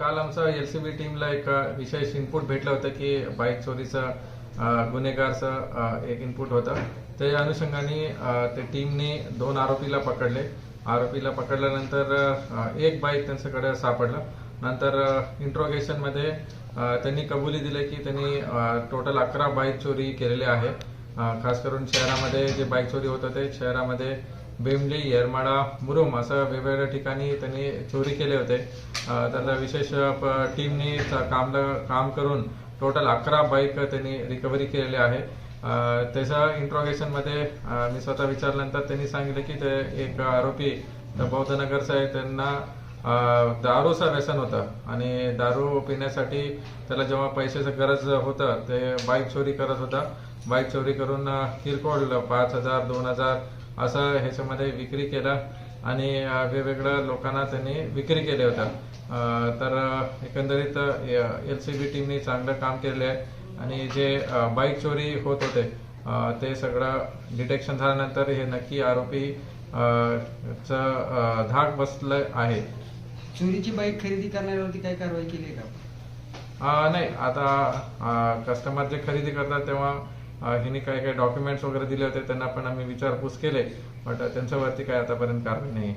काल आमचा L C B टीमला एक विशेष इनपुट भेटलं होतं की बाईक चोरीचा अ, गुन्हेगारचं एक इनपुट होतं. त्या अनुषंगाने ते त्या टीमने दोन आरोपीला पकडले. आरोपीला पकडल्यानंतर एक बाईक त्यांच्याकडे सापडलं. नंतर इंट्रोगेशनमध्ये त्यांनी कबुली दिले की त्यांनी टोटल अकरा बाईक चोरी केलेली आहे. खास करून शहरामध्ये जे बाईक चोरी होत होते शहरामध्ये बेंबली येरमाळा मुरुम असं वेगवेगळ्या ठिकाणी त्यांनी चोरी केले होते. त्याला विशेष प- टीमने काम काम करून टोटल अकरा बाईक त्यांनी रिकव्हरी केलेले आहे. त्याच्या इंट्रोगेशनमध्ये मी स्वतः विचारल्यानंतर त्यांनी सांगितलं की ते एक आरोपी बौद्धनगरचा आहे त्यांना दारूचा दारूचं व्यसन होतं आणि दारू पिण्यासाठी त्याला जेव्हा पैशाचं गरज होतं ते बाईक चोरी करत होता. बाईक चोरी करून किरकोळ पाच हजार दोन हजार असं ह्याच्यामध्ये विक्री केलं आणि वेगवेगळ्या लोकांना त्यांनी विक्री केले होतं अ, तर एकंदरीत एल सी बी टीमने चांगलं काम केलेलं आहे आणि जे बाईक चोरी होत होते ते सगळं डिटेक्शन झाल्यानंतर हे नक्की आरोपी च धाक बसलं आहे. चोरीची बाईक खरेदी करणाऱ्यावरती काय कारवाई केली का? नाही. आता कस्टमर जे खरेदी करतात तेव्हा हिने ह्यांनी काही काही डॉक्युमेंट्स वगैरे दिले होते त्यांना पण आम्ही विचारपूस केले बट त्यांच्यावरती काय आतापर्यंत कारवाई नाही